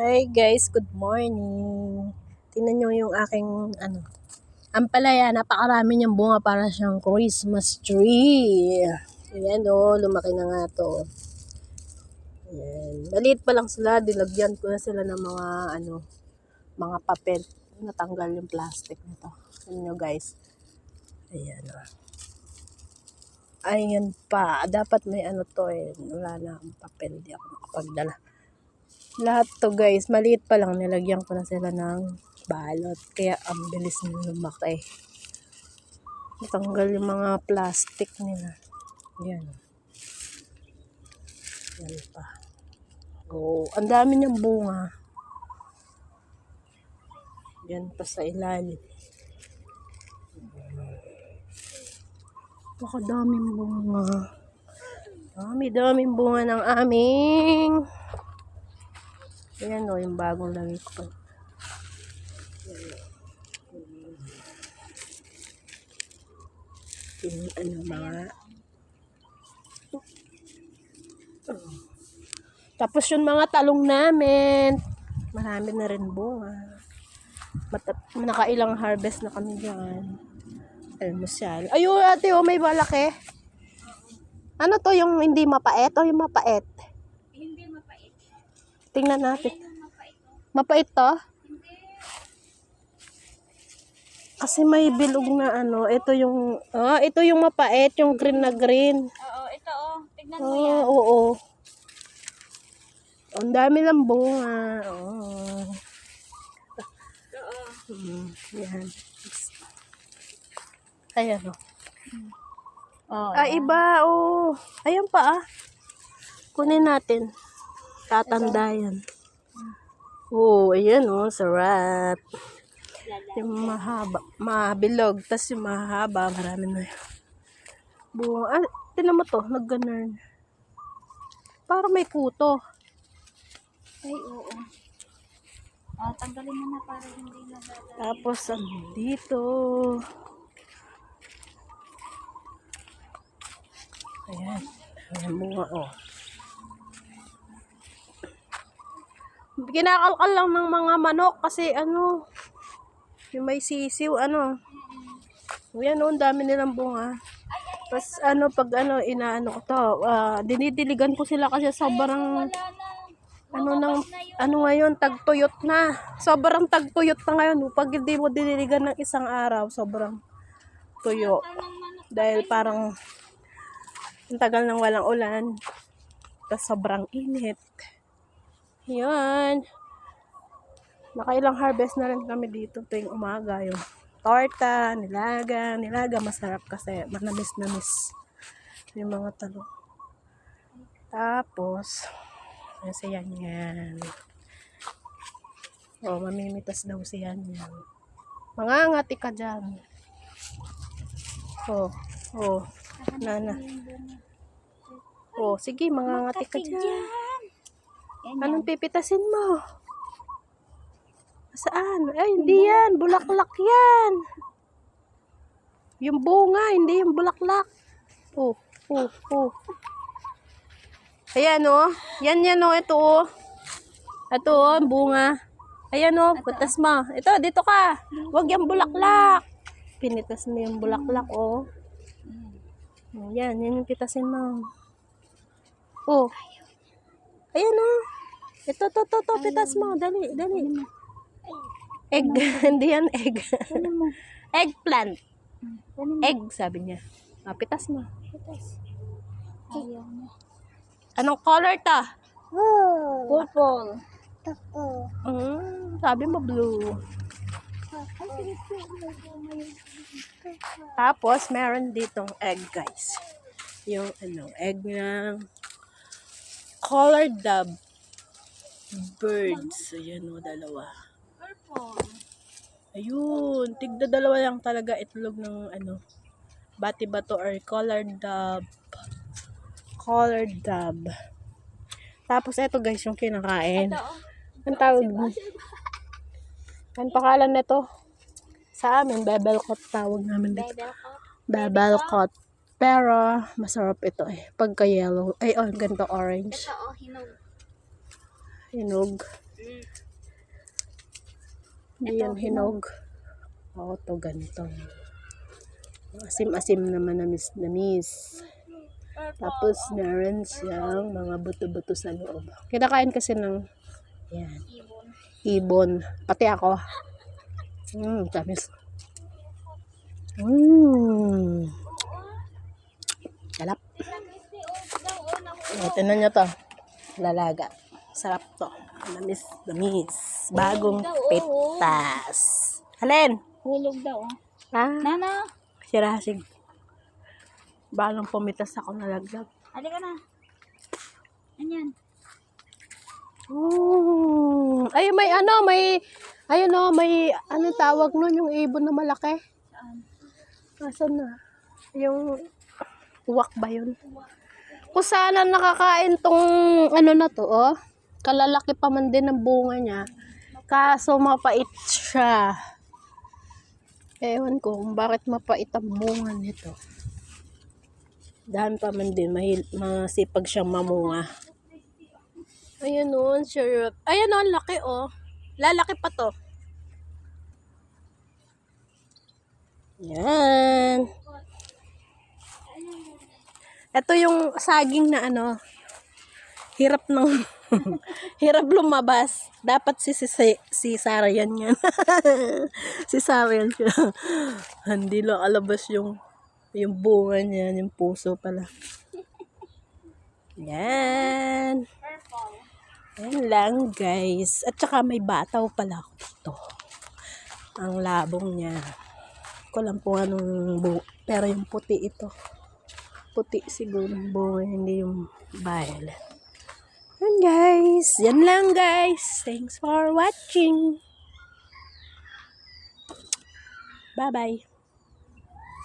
Hi guys, good morning. Tingnan nyo yung aking ano, ampalaya, napakarami niyang bunga para siyang Christmas tree. Ayan o, lumaki na nga to. Ayan. Maliit pa lang sila, dilagyan ko na sila ng mga ano, mga papel. Natanggal yung plastic nito. Tingnan nyo guys. Ayan o. Ayan pa. Dapat may ano to eh. Wala na akong papel. Di ako nakapagdala. Lahat to guys, maliit pa lang nilagyan ko na sila ng balot. Kaya ang bilis nila lumaki. Natanggal yung mga plastic nila. Yan. Yan pa. Oh, ang dami niyang bunga. Yan pa sa ilalim. Napakadaming bunga. Dami-daming bunga ng aming Ayan o, yung bagong langit ko. Yung ano, mga... Tapos yung mga talong namin, marami na rin bunga. Mata nakailang harvest na kami dyan. Almusal. Ayun, ate, oh, may malaki. Ano to, yung hindi mapait o yung mapait? Tingnan natin. Yung mapait. oh. To? Kasi may bilog na ano, ito yung, ah, ito yung mapait, yung green na green. Oo, ito oh. Tignan mo Oo, yan. oo. Ang dami lang bunga. Oo. Oo. Mm, yan. Ayan o. Oh, Ah, iba, oh. Ayan pa, ah. Kunin natin. Tatanda yan. Oh, ayan, oh. Sarap. Yung mahaba, mabilog, tas yung mahaba, marami na yun. Bunga, ah, tinan mo to, nagganern. Para may kuto. Ay, oo. Oh, tanggalin mo na para hindi nadadala. Tapos, dito. Ayan. Ayan bunga, oh. Kinakalkal lang ng mga manok kasi ano, yung may sisiw, ano. Ayan, oh, ang dami nilang bunga. Tapos, ano, pag ano, inaano ko to, ah, dinidiligan ko sila kasi sobrang, ano nang, ano ngayon, tagtuyot na. Sobrang tagtuyot na ngayon. Pag hindi mo diniligan ng isang araw, sobrang tuyo. Dahil parang, ang tagal nang walang ulan. Tapos sobrang init. Yan. Nakailang harvest na rin kami dito tuwing umaga. Yung torta, nilaga. Nilaga masarap kasi manamis-namis yung mga talong. Tapos, si Yan Yan. O, mamimitas daw si Yan Yan. Mangangati ka dyan. O, o, nana. O, sige, mangangati ka dyan. Yan, Anong pipitasin mo? Saan? Ay, hindi yan. Bulaklak yan. Yung bunga, hindi yung bulaklak. Oh, oh, oh. Ayan, oh. Yan, yan, oh. Ito, oh. Ito, oh, bunga. Ayan, oh. Putas mo. Ito, dito ka. Huwag yung bulaklak. Pinitas mo yung bulaklak, oh. Yan, yan yung pitasin mo. Oh. Ayan oh. Ito, to, to, to, pitas mo. Dali, dali. Egg. Hindi yan egg. Eggplant. Egg, sabi niya. Ah, pitas mo. Ayaw na. Anong color ta? Purple. Mm, sabi mo blue. Tapos, meron ditong egg, guys. Yung, ano, egg ng colored dove birds. Ayan o, dalawa. Purple. Ayun, tigda dalawa lang talaga itlog ng ano, bati bato or colored dove. Colored dove. Tapos ito guys, yung kinakain. Ito oh. Ang tawag mo? Ang pangalan nito? Sa amin, bebelcot tawag namin dito. Bebel ko. Pero, masarap ito eh. Pagka yellow. Ay, oh, ganito orange. Ito oh, hinog. Hinog. Mm. Hindi yan hinog. Oo, to ganito. Asim-asim naman na miss na miss. Tapos meron siyang mga buto-buto sa loob. Kinakain kasi ng yan, Ibon. ibon. Pati ako. Mmm, tamis. Mmm. Sarap. O, tinan nyo to. Lalaga. Sarap to. Lamis, lamis. Bagong pitas. Alin? Hulog daw. oh. Ah, Nana, sirasig. Balong pumitas ako nalaglag. halika na. Anyan. Oh, ay may ano, may ayun oh, may ano tawag nun yung ibon na malaki. Saan? Asan na? Yung uwak ba yun? Kung sana nakakain tong ano na to, oh. Kalalaki pa man din ang bunga niya. Kaso mapait siya. Ewan ko kung bakit mapait ang bunga nito. Dahil pa man din, mahil, masipag siyang mamunga. Ayan o, ang syrup. Ayan o, ang laki o. Lalaki pa to. Yan. Ito yung saging na ano, hirap ng, hirap lumabas. Dapat si, si, si, Sarah yan yan. si Sarah yan. Hindi lang alabas yung, yung bunga niya, yung puso pala. Yan. Yan lang guys. At saka may bataw pala ako dito. Ang labong niya. Ko lang po anong bu pero yung puti ito. Puti siguro yung bunga, hindi yung violet. Yan guys. Yan lang guys. Thanks for watching. Bye bye.